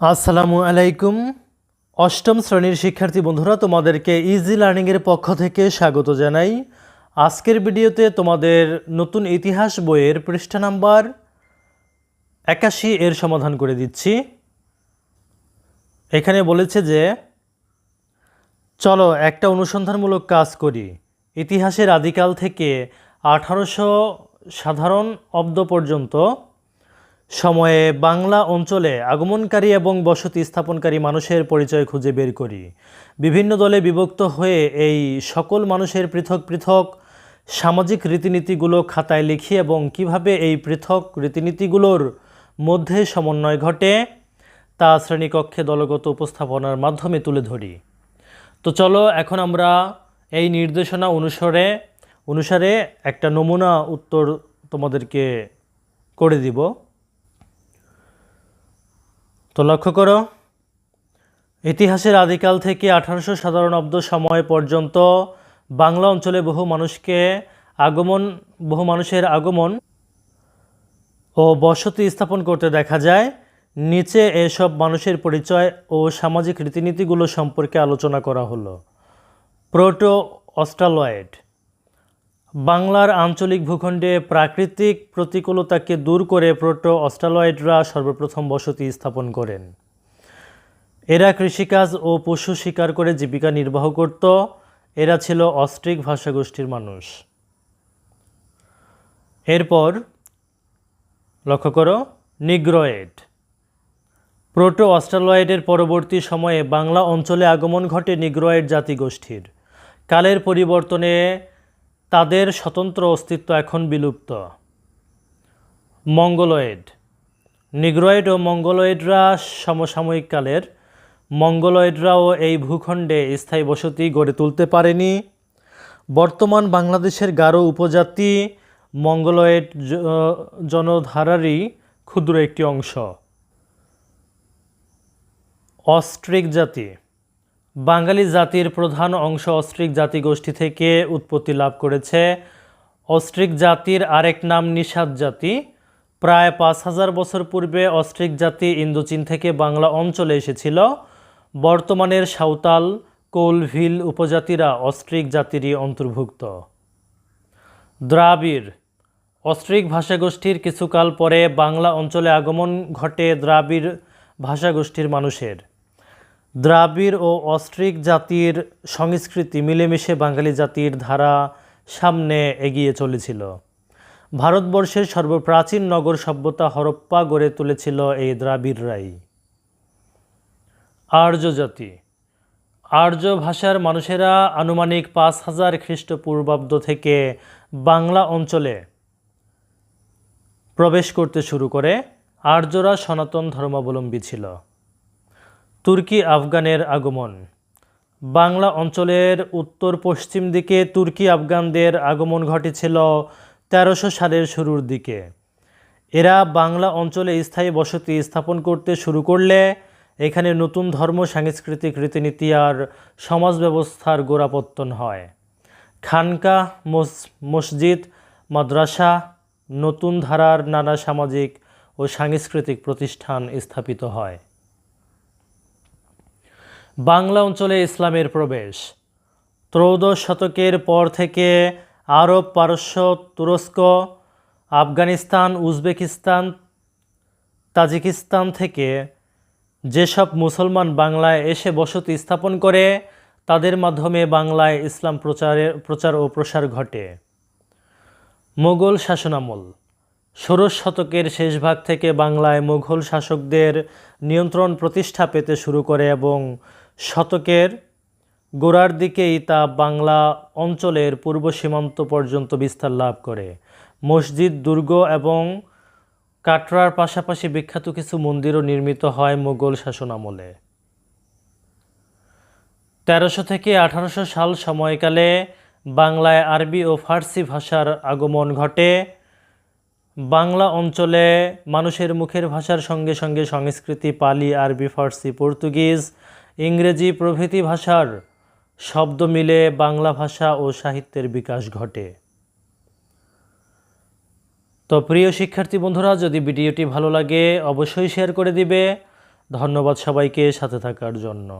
আসসালামু আলাইকুম। অষ্টম শ্রেণির শিক্ষার্থী বন্ধুরা, তোমাদেরকে ইজি লার্নিংয়ের পক্ষ থেকে স্বাগত জানাই। আজকের ভিডিওতে তোমাদের নতুন ইতিহাস বইয়ের পৃষ্ঠা নাম্বার একাশি এর সমাধান করে দিচ্ছি। এখানে বলেছে যে, চলো একটা অনুসন্ধানমূলক কাজ করি। ইতিহাসের আদিকাল থেকে আঠারোশো সাধারণ অব্দ পর্যন্ত সময়ে বাংলা অঞ্চলে আগমনকারী এবং বসতি স্থাপনকারী মানুষের পরিচয় খুঁজে বের করি। বিভিন্ন দলে বিভক্ত হয়ে এই সকল মানুষের পৃথক পৃথক সামাজিক রীতিনীতিগুলো খাতায় লিখি এবং কীভাবে এই পৃথক রীতিনীতিগুলোর মধ্যে সমন্বয় ঘটে তা শ্রেণীকক্ষে দলগত উপস্থাপনার মাধ্যমে তুলে ধরি। তো চলো এখন আমরা এই নির্দেশনা অনুসারে অনুসারে একটা নমুনা উত্তর তোমাদেরকে করে দিব। তো লক্ষ্য করো, ইতিহাসের আদিকাল থেকে আঠারোশো সাধারণাব্দ সময় পর্যন্ত বাংলা অঞ্চলে বহু মানুষকে আগমন, বহু মানুষের আগমন ও বসতি স্থাপন করতে দেখা যায়। নিচে এসব মানুষের পরিচয় ও সামাজিক রীতিনীতিগুলো সম্পর্কে আলোচনা করা হলো। Proto Australoid. বাংলার আঞ্চলিক ভূখণ্ডে প্রাকৃতিক প্রতিকূলতাকে দূর করে প্রোটো অস্ট্রালয়েডরা সর্বপ্রথম বসতি স্থাপন করেন। এরা কৃষিকাজ ও পশু শিকার করে জীবিকা নির্বাহ করত। এরা ছিল অস্ট্রিক ভাষাগোষ্ঠীর মানুষ। এরপর লক্ষ্য করো, নিগ্রয়েড। প্রোটো অস্ট্রালয়েডের পরবর্তী সময়ে বাংলা অঞ্চলে আগমন ঘটে নিগ্রয়েড জাতিগোষ্ঠীর। কালের পরিবর্তনে তাদের স্বতন্ত্র অস্তিত্ব এখন বিলুপ্ত। মঙ্গলয়েড। নিগ্রয়েড ও মঙ্গলয়েডরা সমসাময়িক কালের মঙ্গলয়েডরাও এই ভূখণ্ডে স্থায়ী বসতি গড়ে তুলতে পারেনি। বর্তমান বাংলাদেশের গারো উপজাতি মঙ্গলয়েড জনধারারই ক্ষুদ্র একটি অংশ। অস্ট্রিক জাতি। বাঙালি জাতির প্রধান অংশ অস্ট্রিক জাতিগোষ্ঠী থেকে উৎপত্তি লাভ করেছে। অস্ট্রিক জাতির আরেক নাম নিষাদ জাতি। প্রায় পাঁচ হাজার বছর পূর্বে অস্ট্রিক জাতি ইন্দোচীন থেকে বাংলা অঞ্চলে এসেছিল। বর্তমানের সাঁওতাল, কোলভিল উপজাতিরা অস্ট্রিক জাতিরই অন্তর্ভুক্ত। দ্রাবিড়। অস্ট্রিক ভাষাগোষ্ঠীর কিছুকাল পরে বাংলা অঞ্চলে আগমন ঘটে দ্রাবিড় ভাষাগোষ্ঠীর মানুষের। দ্রাবিড় ও অস্ট্রিক জাতির সংস্কৃতি মিলেমিশে বাঙালি জাতির ধারা সামনে এগিয়ে চলেছিল। ভারতবর্ষের সর্বপ্রাচীন নগর সভ্যতা হরপ্পা গড়ে তুলেছিল এই দ্রাবিড়রাই আর্য জাতি। আর্য ভাষার মানুষেরা আনুমানিক পাঁচ হাজার খ্রিস্টপূর্বাব্দ থেকে বাংলা অঞ্চলে প্রবেশ করতে শুরু করে, আর্যরা সনাতন ধর্মাবলম্বী ছিল। তুর্কি আফগানের আগমন। বাংলা অঞ্চলের উত্তর পশ্চিম দিকে তুর্কি আফগানদের আগমন ঘটেছিল তেরোশো সালের শুরুর দিকে। এরা বাংলা অঞ্চলে স্থায়ী বসতি স্থাপন করতে শুরু করলে এখানে নতুন ধর্ম, সাংস্কৃতিক রীতিনীতি আর সমাজ ব্যবস্থার গোড়াপত্তন হয়। খানকা মসজিদ, মাদ্রাসা, নতুন ধারার নানা সামাজিক ও সাংস্কৃতিক প্রতিষ্ঠান স্থাপিত হয়। বাংলা অঞ্চলে ইসলামের প্রবেশ। ত্রয়োদশ শতকের পর থেকে আরব পারস্য, তুরস্ক, আফগানিস্তান, উজবেকিস্তান, তাজিকিস্তান থেকে যেসব মুসলমান বাংলায় এসে বসতি স্থাপন করে, তাদের মাধ্যমে বাংলায় ইসলাম প্রচারের প্রচার ও প্রসার ঘটে। মোগল শাসনামল। ষোড়শ শতকের শেষ ভাগ থেকে বাংলায় মুঘল শাসকদের নিয়ন্ত্রণ প্রতিষ্ঠা পেতে শুরু করে এবং শতকের গোড়ার দিকেই তা বাংলা অঞ্চলের পূর্ব সীমান্ত পর্যন্ত বিস্তার লাভ করে। মসজিদ, দুর্গ এবং কাটরার পাশাপাশি বিখ্যাত কিছু মন্দিরও নির্মিত হয় মুঘল শাসনামলে। তেরোশো থেকে আঠারোশো সাল সময়কালে বাংলায় আরবি ও ফার্সি ভাষার আগমন ঘটে। বাংলা অঞ্চলে মানুষের মুখের ভাষার সঙ্গে সঙ্গে সংস্কৃতি পালি, আরবি, ফার্সি, পর্তুগিজ ইংরেজি প্রভৃতি ভাষার শব্দ মিলে বাংলা ভাষা ও সাহিত্যের বিকাশ ঘটে। তো প্রিয় শিক্ষার্থী বন্ধুরা, যদি ভিডিওটি ভালো লাগে, অবশ্যই শেয়ার করে দিবে। ধন্যবাদ সবাইকে সাথে থাকার জন্য।